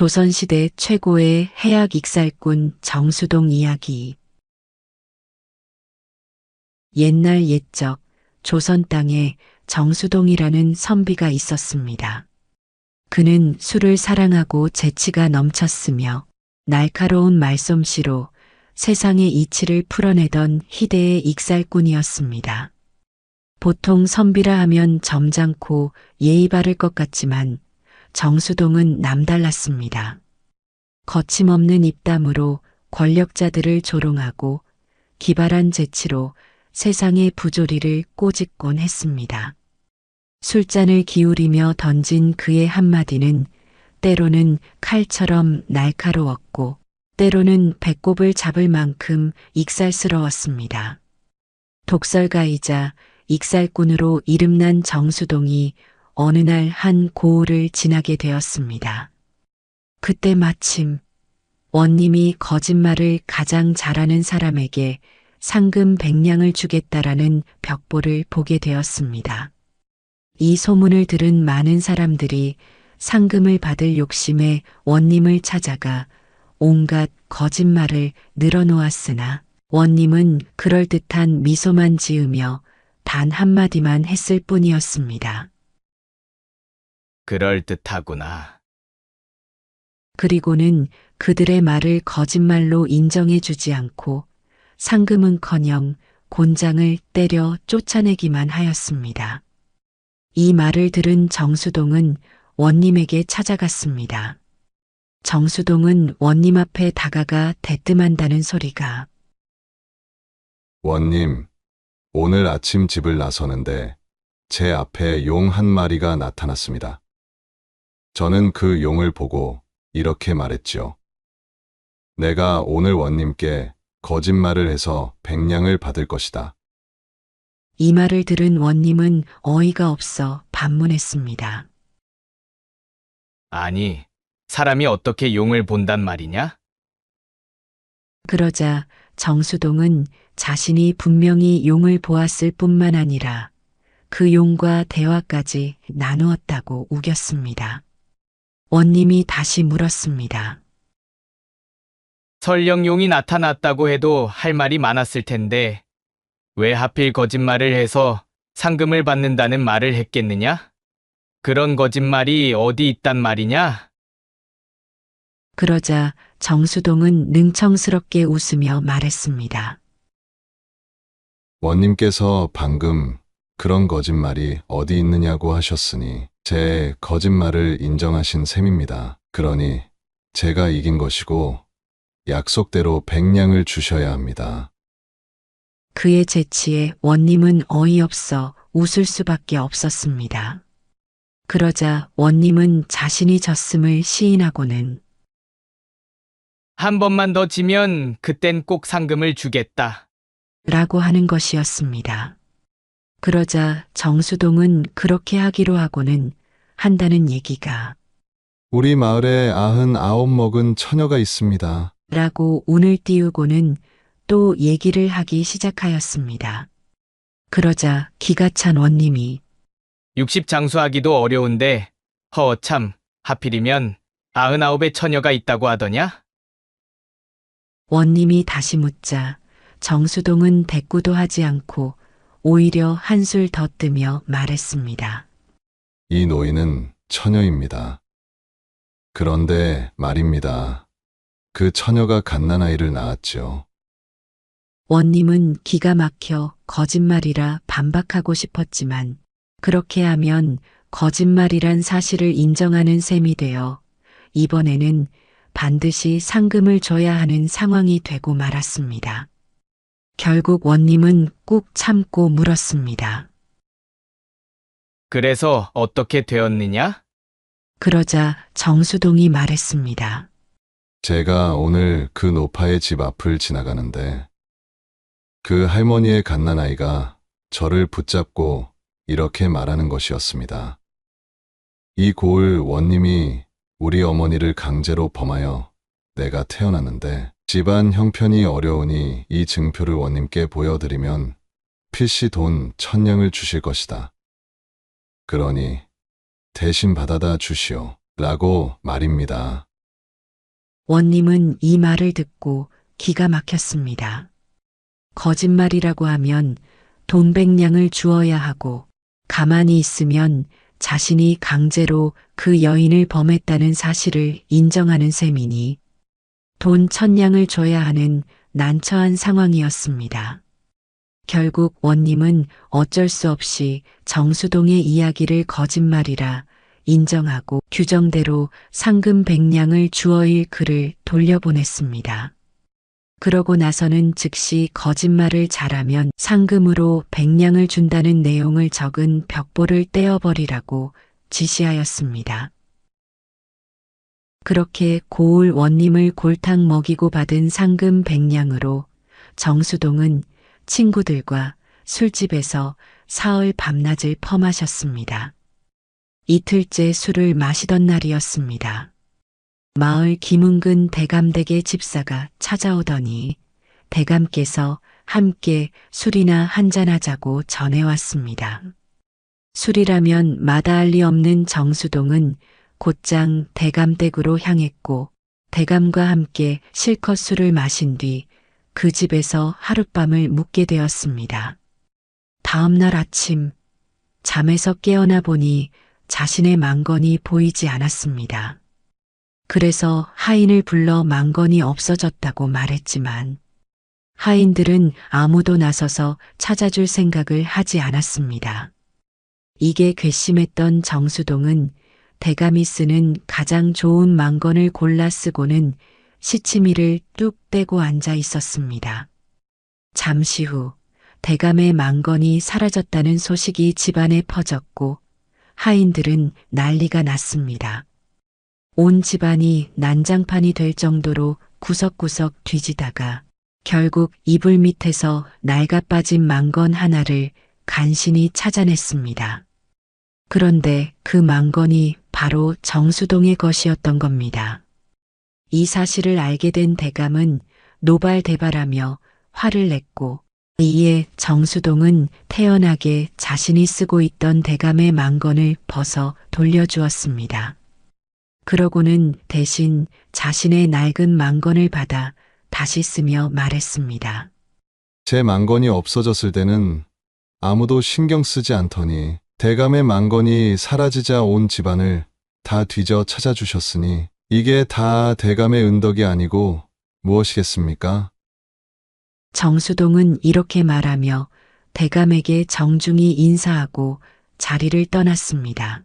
조선시대 최고의 해약 익살꾼 정수동 이야기. 옛날 옛적 조선 땅에 정수동이라는 선비가 있었습니다. 그는 술을 사랑하고 재치가 넘쳤으며 날카로운 말솜씨로 세상의 이치를 풀어내던 희대의 익살꾼이었습니다. 보통 선비라 하면 점잖고 예의 바를 것 같지만 정수동은 남달랐습니다. 거침없는 입담으로 권력자들을 조롱하고 기발한 재치로 세상의 부조리를 꼬집곤 했습니다. 술잔을 기울이며 던진 그의 한마디는 때로는 칼처럼 날카로웠고 때로는 배꼽을 잡을 만큼 익살스러웠습니다. 독설가이자 익살꾼으로 이름난 정수동이 어느 날 한 고을을 지나게 되었습니다. 그때 마침 원님이 거짓말을 가장 잘하는 사람에게 상금 백냥을 주겠다라는 벽보를 보게 되었습니다. 이 소문을 들은 많은 사람들이 상금을 받을 욕심에 원님을 찾아가 온갖 거짓말을 늘어놓았으나 원님은 그럴듯한 미소만 지으며 단 한마디만 했을 뿐이었습니다. 그럴듯하구나. 그리고는 그들의 말을 거짓말로 인정해 주지 않고 상금은커녕 곤장을 때려 쫓아내기만 하였습니다. 이 말을 들은 정수동은 원님에게 찾아갔습니다. 정수동은 원님 앞에 다가가 대뜸한다는 소리가 원님, 오늘 아침 집을 나서는데 제 앞에 용 한 마리가 나타났습니다. 저는 그 용을 보고 이렇게 말했죠. 내가 오늘 원님께 거짓말을 해서 백냥을 받을 것이다. 이 말을 들은 원님은 어이가 없어 반문했습니다. 아니, 사람이 어떻게 용을 본단 말이냐? 그러자 정수동은 자신이 분명히 용을 보았을 뿐만 아니라 그 용과 대화까지 나누었다고 우겼습니다. 원님이 다시 물었습니다. 설령 용이 나타났다고 해도 할 말이 많았을 텐데, 왜 하필 거짓말을 해서 상금을 받는다는 말을 했겠느냐? 그런 거짓말이 어디 있단 말이냐? 그러자 정수동은 능청스럽게 웃으며 말했습니다. 원님께서 방금 그런 거짓말이 어디 있느냐고 하셨으니 제 거짓말을 인정하신 셈입니다. 그러니 제가 이긴 것이고 약속대로 백냥을 주셔야 합니다. 그의 재치에 원님은 어이없어 웃을 수밖에 없었습니다. 그러자 원님은 자신이 졌음을 시인하고는 한 번만 더 지면 그땐 꼭 상금을 주겠다. 라고 하는 것이었습니다. 그러자 정수동은 그렇게 하기로 하고는 한다는 얘기가 우리 마을에 아흔 아홉 먹은 처녀가 있습니다. 라고 운을 띄우고는 또 얘기를 하기 시작하였습니다. 그러자 기가 찬 원님이 60 장수하기도 어려운데, 허참, 하필이면 아흔아홉의 처녀가 있다고 하더냐? 원님이 다시 묻자 정수동은 대꾸도 하지 않고 오히려 한술 더 뜨며 말했습니다. 이 노인은 처녀입니다. 그런데 말입니다. 그 처녀가 갓난아이를 낳았죠. 원님은 기가 막혀 거짓말이라 반박하고 싶었지만 그렇게 하면 거짓말이란 사실을 인정하는 셈이 되어 이번에는 반드시 상금을 줘야 하는 상황이 되고 말았습니다. 결국 원님은 꾹 참고 물었습니다. 그래서 어떻게 되었느냐? 그러자 정수동이 말했습니다. 제가 오늘 그 노파의 집 앞을 지나가는데 그 할머니의 갓난아이가 저를 붙잡고 이렇게 말하는 것이었습니다. 이 고을 원님이 우리 어머니를 강제로 범하여 내가 태어났는데 집안 형편이 어려우니 이 증표를 원님께 보여드리면 필시 돈 천냥을 주실 것이다. 그러니 대신 받아다 주시오. 라고 말입니다. 원님은 이 말을 듣고 기가 막혔습니다. 거짓말이라고 하면 돈 백냥을 주어야 하고 가만히 있으면 자신이 강제로 그 여인을 범했다는 사실을 인정하는 셈이니 돈 천냥을 줘야 하는 난처한 상황이었습니다. 결국 원님은 어쩔 수 없이 정수동의 이야기를 거짓말이라 인정하고 규정대로 상금 백냥을 주어일 그를 돌려보냈습니다. 그러고 나서는 즉시 거짓말을 잘하면 상금으로 백냥을 준다는 내용을 적은 벽보를 떼어버리라고 지시하였습니다. 그렇게 고을 원님을 골탕 먹이고 받은 상금 백냥으로 정수동은 친구들과 술집에서 사흘 밤낮을 퍼마셨습니다. 이틀째 술을 마시던 날이었습니다. 마을 김은근 대감댁의 집사가 찾아오더니 대감께서 함께 술이나 한잔하자고 전해왔습니다. 술이라면 마다할 리 없는 정수동은 곧장 대감댁으로 향했고 대감과 함께 실컷 술을 마신 뒤 그 집에서 하룻밤을 묵게 되었습니다. 다음 날 아침 잠에서 깨어나 보니 자신의 망건이 보이지 않았습니다. 그래서 하인을 불러 망건이 없어졌다고 말했지만 하인들은 아무도 나서서 찾아줄 생각을 하지 않았습니다. 이게 괘씸했던 정수동은 대감이 쓰는 가장 좋은 망건을 골라 쓰고는 시치미를 뚝 떼고 앉아 있었습니다. 잠시 후 대감의 망건이 사라졌다는 소식이 집안에 퍼졌고 하인들은 난리가 났습니다. 온 집안이 난장판이 될 정도로 구석구석 뒤지다가 결국 이불 밑에서 낡아 빠진 망건 하나를 간신히 찾아냈습니다. 그런데 그 망건이 바로 정수동의 것이었던 겁니다. 이 사실을 알게 된 대감은 노발대발하며 화를 냈고 이에 정수동은 태연하게 자신이 쓰고 있던 대감의 망건을 벗어 돌려주었습니다. 그러고는 대신 자신의 낡은 망건을 받아 다시 쓰며 말했습니다. 제 망건이 없어졌을 때는 아무도 신경 쓰지 않더니 대감의 망건이 사라지자 온 집안을 다 뒤져 찾아주셨으니 이게 다 대감의 은덕이 아니고 무엇이겠습니까? 정수동은 이렇게 말하며 대감에게 정중히 인사하고 자리를 떠났습니다.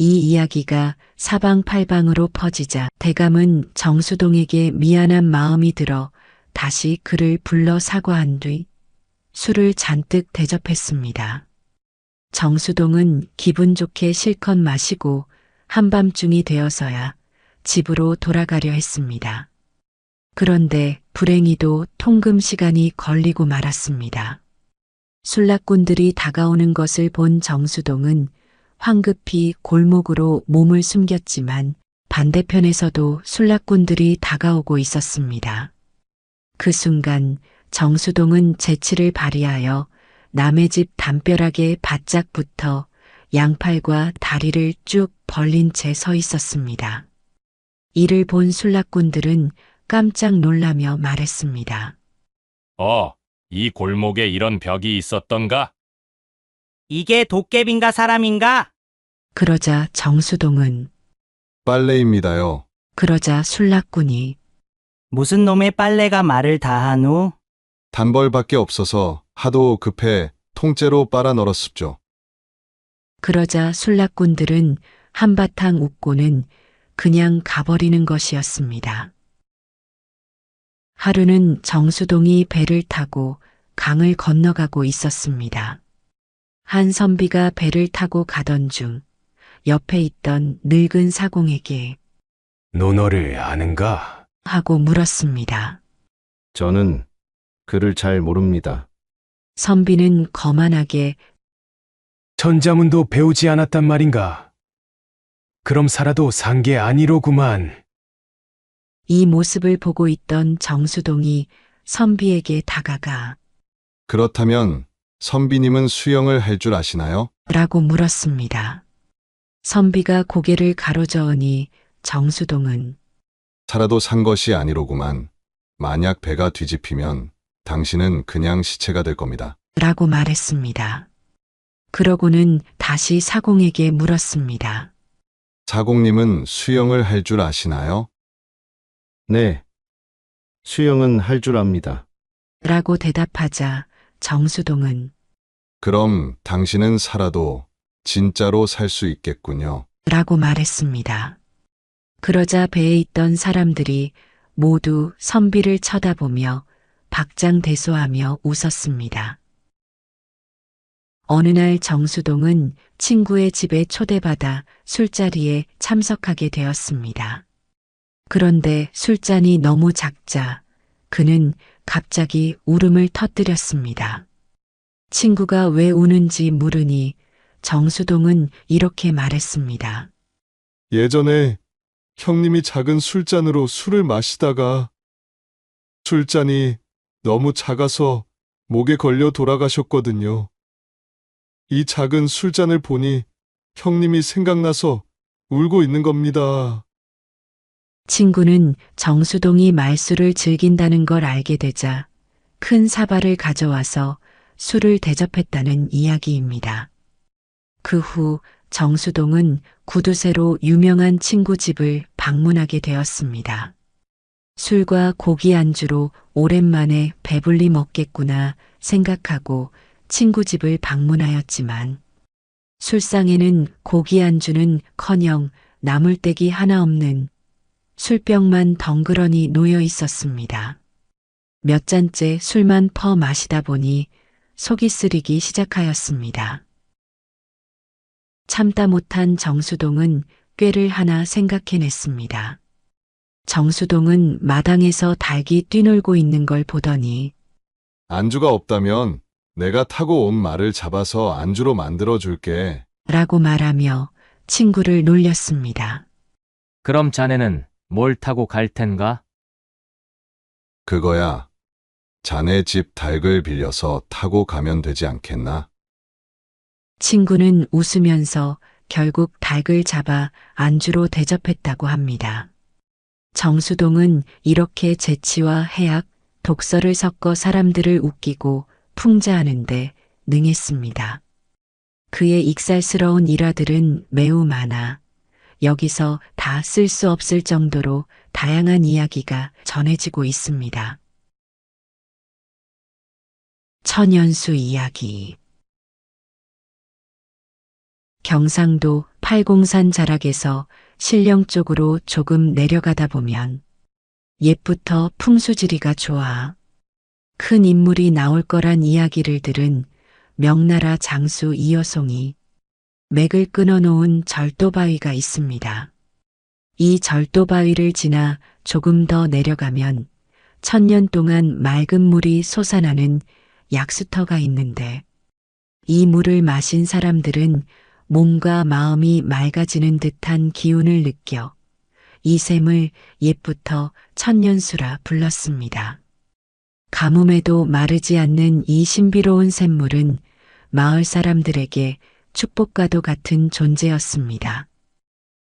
이 이야기가 사방팔방으로 퍼지자 대감은 정수동에게 미안한 마음이 들어 다시 그를 불러 사과한 뒤 술을 잔뜩 대접했습니다. 정수동은 기분 좋게 실컷 마시고 한밤중이 되어서야 집으로 돌아가려 했습니다. 그런데 불행히도 통금 시간이 걸리고 말았습니다. 술락꾼들이 다가오는 것을 본 정수동은 황급히 골목으로 몸을 숨겼지만 반대편에서도 술락꾼들이 다가오고 있었습니다. 그 순간 정수동은 재치를 발휘하여 남의 집 담벼락에 바짝 붙어 양팔과 다리를 쭉 벌린 채 서 있었습니다. 이를 본 술락꾼들은 깜짝 놀라며 말했습니다. 어, 이 골목에 이런 벽이 있었던가? 이게 도깨비인가 사람인가? 그러자 정수동은 빨래입니다요. 그러자 술락꾼이 무슨 놈의 빨래가 말을 다 하노? 단벌밖에 없어서 하도 급해 통째로 빨아 널었습죠. 그러자 술락꾼들은 한바탕 웃고는 그냥 가버리는 것이었습니다. 하루는 정수동이 배를 타고 강을 건너가고 있었습니다. 한 선비가 배를 타고 가던 중 옆에 있던 늙은 사공에게 노너를 아는가? 하고 물었습니다. 저는 그를 잘 모릅니다. 선비는 거만하게 전자문도 배우지 않았단 말인가? 그럼 살아도 산 게 아니로구만. 이 모습을 보고 있던 정수동이 선비에게 다가가 그렇다면 선비님은 수영을 할 줄 아시나요? 라고 물었습니다. 선비가 고개를 가로저으니 정수동은 살아도 산 것이 아니로구만. 만약 배가 뒤집히면 당신은 그냥 시체가 될 겁니다. 라고 말했습니다. 그러고는 다시 사공에게 물었습니다. 사공님은 수영을 할 줄 아시나요? 네. 수영은 할 줄 압니다. 라고 대답하자 정수동은 그럼 당신은 살아도 진짜로 살 수 있겠군요. 라고 말했습니다. 그러자 배에 있던 사람들이 모두 선비를 쳐다보며 박장대소하며 웃었습니다. 어느 날 정수동은 친구의 집에 초대받아 술자리에 참석하게 되었습니다. 그런데 술잔이 너무 작자 그는 갑자기 울음을 터뜨렸습니다. 친구가 왜 우는지 물으니 정수동은 이렇게 말했습니다. 예전에 형님이 작은 술잔으로 술을 마시다가 술잔이 너무 작아서 목에 걸려 돌아가셨거든요. 이 작은 술잔을 보니 형님이 생각나서 울고 있는 겁니다. 친구는 정수동이 말술을 즐긴다는 걸 알게 되자 큰 사발을 가져와서 술을 대접했다는 이야기입니다. 그 후 정수동은 구두쇠로 유명한 친구 집을 방문하게 되었습니다. 술과 고기 안주로 오랜만에 배불리 먹겠구나 생각하고 친구 집을 방문하였지만 술상에는 고기 안주는 커녕 나물떼기 하나 없는 술병만 덩그러니 놓여 있었습니다. 몇 잔째 술만 퍼 마시다 보니 속이 쓰리기 시작하였습니다. 참다 못한 정수동은 꾀를 하나 생각해냈습니다. 정수동은 마당에서 닭이 뛰놀고 있는 걸 보더니 안주가 없다면 내가 타고 온 말을 잡아서 안주로 만들어 줄게. 라고 말하며 친구를 놀렸습니다. 그럼 자네는 뭘 타고 갈 텐가? 그거야. 자네 집 닭을 빌려서 타고 가면 되지 않겠나? 친구는 웃으면서 결국 닭을 잡아 안주로 대접했다고 합니다. 정수동은 이렇게 재치와 해악, 독서를 섞어 사람들을 웃기고 풍자하는데 능했습니다. 그의 익살스러운 일화들은 매우 많아 여기서 다 쓸 수 없을 정도로 다양한 이야기가 전해지고 있습니다. 천연수 이야기 경상도 팔공산 자락에서 신령 쪽으로 조금 내려가다 보면 옛부터 풍수지리가 좋아 큰 인물이 나올 거란 이야기를 들은 명나라 장수 이여송이 맥을 끊어놓은 절도바위가 있습니다. 이 절도바위를 지나 조금 더 내려가면 천년 동안 맑은 물이 솟아나는 약수터가 있는데 이 물을 마신 사람들은 몸과 마음이 맑아지는 듯한 기운을 느껴 이 샘을 옛부터 천년수라 불렀습니다. 가뭄에도 마르지 않는 이 신비로운 샘물은 마을 사람들에게 축복과도 같은 존재였습니다.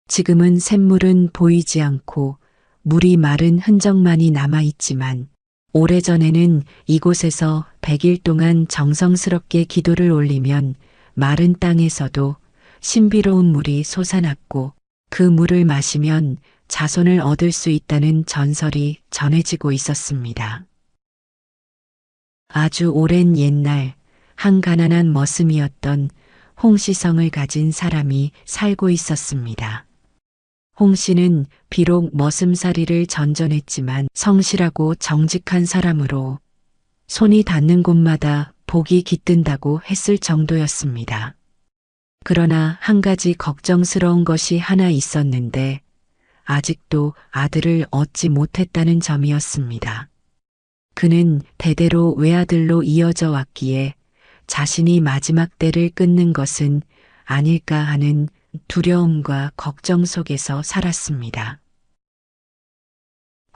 지금은 샘물은 보이지 않고 물이 마른 흔적만이 남아있지만 오래전에는 이곳에서 100일 동안 정성스럽게 기도를 올리면 마른 땅에서도 신비로운 물이 솟아났고 그 물을 마시면 자손을 얻을 수 있다는 전설이 전해지고 있었습니다. 아주 오랜 옛날 한 가난한 머슴이었던 홍시성을 가진 사람이 살고 있었습니다. 홍 씨는 비록 머슴살이를 전전했지만 성실하고 정직한 사람으로 손이 닿는 곳마다 복이 깃든다고 했을 정도였습니다. 그러나 한 가지 걱정스러운 것이 하나 있었는데 아직도 아들을 얻지 못했다는 점이었습니다. 그는 대대로 외아들로 이어져 왔기에 자신이 마지막 때를 끊는 것은 아닐까 하는 두려움과 걱정 속에서 살았습니다.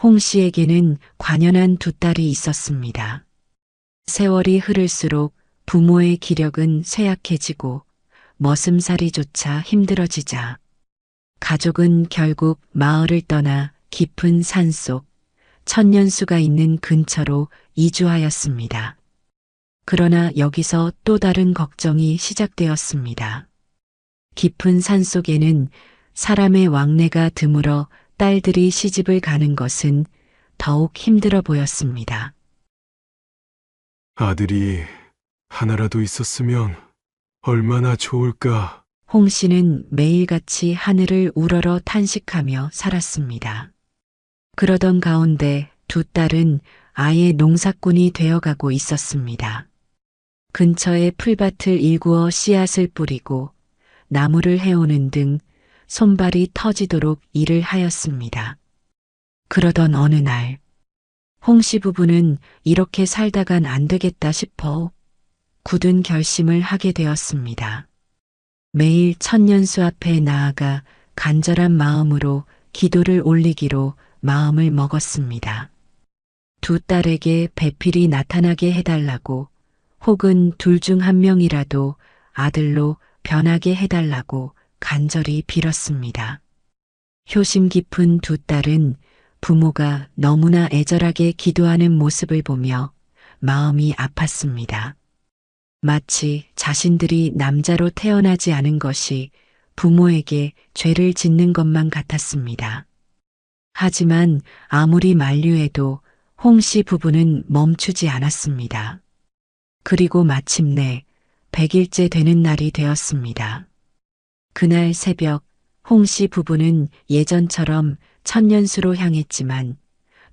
홍 씨에게는 관연한 두 딸이 있었습니다. 세월이 흐를수록 부모의 기력은 쇠약해지고 머슴살이조차 힘들어지자 가족은 결국 마을을 떠나 깊은 산속 천년수가 있는 근처로 이주하였습니다. 그러나 여기서 또 다른 걱정이 시작되었습니다. 깊은 산 속에는 사람의 왕래가 드물어 딸들이 시집을 가는 것은 더욱 힘들어 보였습니다. 아들이 하나라도 있었으면 얼마나 좋을까. 홍 씨는 매일같이 하늘을 우러러 탄식하며 살았습니다. 그러던 가운데 두 딸은 아예 농사꾼이 되어가고 있었습니다. 근처의 풀밭을 일구어 씨앗을 뿌리고 나무를 해오는 등 손발이 터지도록 일을 하였습니다. 그러던 어느 날, 홍씨 부부는 이렇게 살다간 안 되겠다 싶어 굳은 결심을 하게 되었습니다. 매일 천년수 앞에 나아가 간절한 마음으로 기도를 올리기로 마음을 먹었습니다. 두 딸에게 배필이 나타나게 해달라고 혹은 둘 중 한 명이라도 아들로 변하게 해달라고 간절히 빌었습니다. 효심 깊은 두 딸은 부모가 너무나 애절하게 기도하는 모습을 보며 마음이 아팠습니다. 마치 자신들이 남자로 태어나지 않은 것이 부모에게 죄를 짓는 것만 같았습니다. 하지만 아무리 만류해도 홍 씨 부부는 멈추지 않았습니다. 그리고 마침내 100일째 되는 날이 되었습니다. 그날 새벽 홍씨 부부는 예전처럼 천년수로 향했지만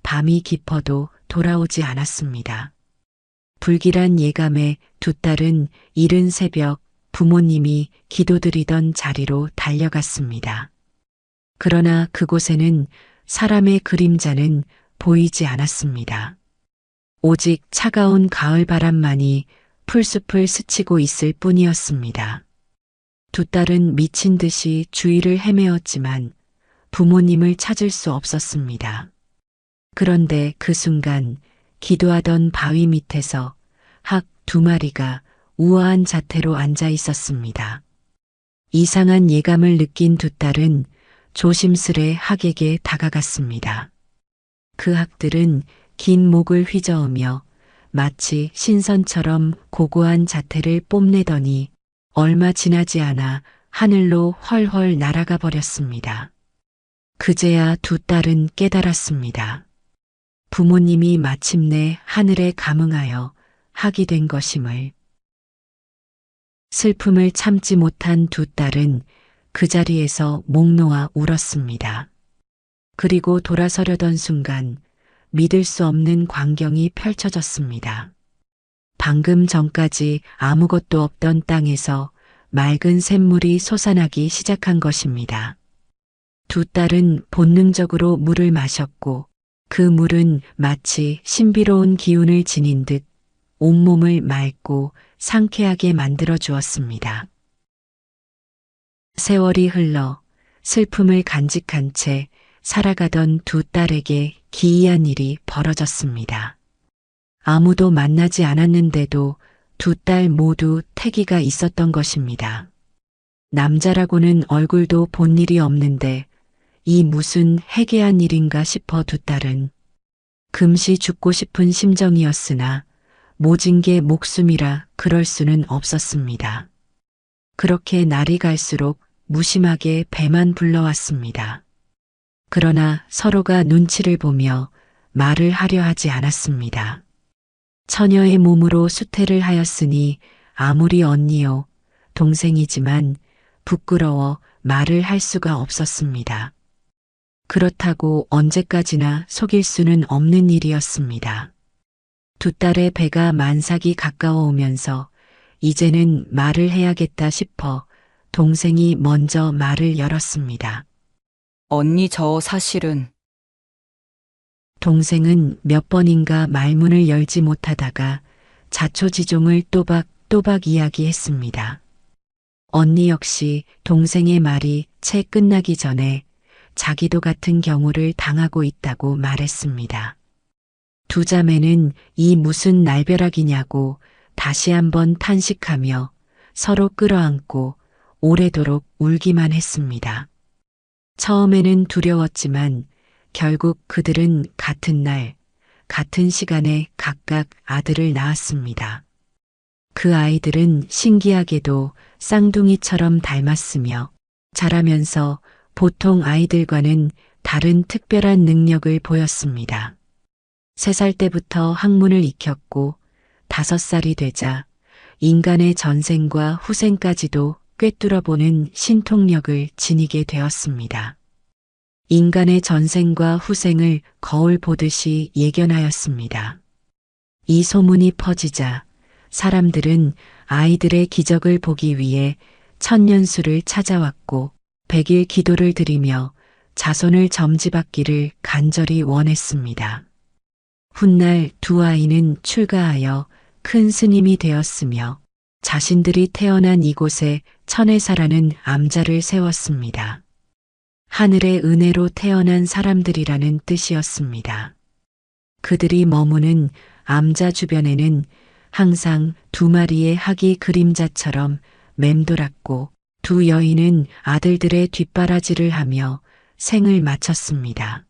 밤이 깊어도 돌아오지 않았습니다. 불길한 예감에 두 딸은 이른 새벽 부모님이 기도드리던 자리로 달려갔습니다. 그러나 그곳에는 사람의 그림자는 보이지 않았습니다. 오직 차가운 가을 바람만이 풀숲을 스치고 있을 뿐이었습니다. 두 딸은 미친 듯이 주위를 헤매었지만 부모님을 찾을 수 없었습니다. 그런데 그 순간 기도하던 바위 밑에서 학 두 마리가 우아한 자태로 앉아 있었습니다. 이상한 예감을 느낀 두 딸은 조심스레 학에게 다가갔습니다. 그 학들은 긴 목을 휘저으며 마치 신선처럼 고고한 자태를 뽐내더니 얼마 지나지 않아 하늘로 헐헐 날아가 버렸습니다. 그제야 두 딸은 깨달았습니다. 부모님이 마침내 하늘에 감응하여 학이 된 것임을. 슬픔을 참지 못한 두 딸은 그 자리에서 목 놓아 울었습니다. 그리고 돌아서려던 순간 믿을 수 없는 광경이 펼쳐졌습니다. 방금 전까지 아무것도 없던 땅에서 맑은 샘물이 솟아나기 시작한 것입니다. 두 딸은 본능적으로 물을 마셨고 그 물은 마치 신비로운 기운을 지닌 듯 온몸을 맑고 상쾌하게 만들어 주었습니다. 세월이 흘러 슬픔을 간직한 채 살아가던 두 딸에게 기이한 일이 벌어졌습니다. 아무도 만나지 않았는데도 두 딸 모두 태기가 있었던 것입니다. 남자라고는 얼굴도 본 일이 없는데 이 무슨 해괴한 일인가 싶어 두 딸은 금시 죽고 싶은 심정이었으나 모진 게 목숨이라 그럴 수는 없었습니다. 그렇게 날이 갈수록 무심하게 배만 불러왔습니다. 그러나 서로가 눈치를 보며 말을 하려 하지 않았습니다. 처녀의 몸으로 수태를 하였으니 아무리 언니요, 동생이지만 부끄러워 말을 할 수가 없었습니다. 그렇다고 언제까지나 속일 수는 없는 일이었습니다. 두 딸의 배가 만삭이 가까워 오면서 이제는 말을 해야겠다 싶어 동생이 먼저 말을 열었습니다. 언니 저 사실은 동생은 몇 번인가 말문을 열지 못하다가 자초지종을 또박또박 이야기했습니다. 언니 역시 동생의 말이 채 끝나기 전에 자기도 같은 경우를 당하고 있다고 말했습니다. 두 자매는 이 무슨 날벼락이냐고 다시 한번 탄식하며 서로 끌어안고 오래도록 울기만 했습니다. 처음에는 두려웠지만 결국 그들은 같은 날, 같은 시간에 각각 아들을 낳았습니다. 그 아이들은 신기하게도 쌍둥이처럼 닮았으며 자라면서 보통 아이들과는 다른 특별한 능력을 보였습니다. 세살 때부터 학문을 익혔고 다섯 살이 되자 인간의 전생과 후생까지도 꿰뚫어보는 신통력을 지니게 되었습니다. 인간의 전생과 후생을 거울 보듯이 예견하였습니다. 이 소문이 퍼지자 사람들은 아이들의 기적을 보기 위해 천년수를 찾아왔고 백일 기도를 드리며 자손을 점지받기를 간절히 원했습니다. 훗날 두 아이는 출가하여 큰 스님이 되었으며 자신들이 태어난 이곳에 천혜사라는 암자를 세웠습니다. 하늘의 은혜로 태어난 사람들이라는 뜻이었습니다. 그들이 머무는 암자 주변에는 항상 두 마리의 학이 그림자처럼 맴돌았고 두 여인은 아들들의 뒷바라지를 하며 생을 마쳤습니다.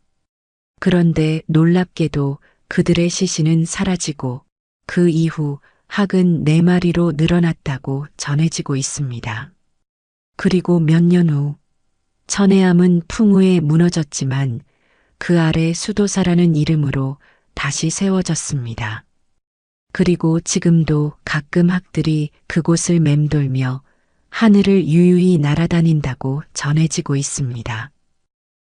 그런데 놀랍게도 그들의 시신은 사라지고 그 이후 학은 네 마리로 늘어났다고 전해지고 있습니다. 그리고 몇 년 후 천혜암은 풍우에 무너졌지만 그 아래 수도사라는 이름으로 다시 세워졌습니다. 그리고 지금도 가끔 학들이 그곳을 맴돌며 하늘을 유유히 날아다닌다고 전해지고 있습니다.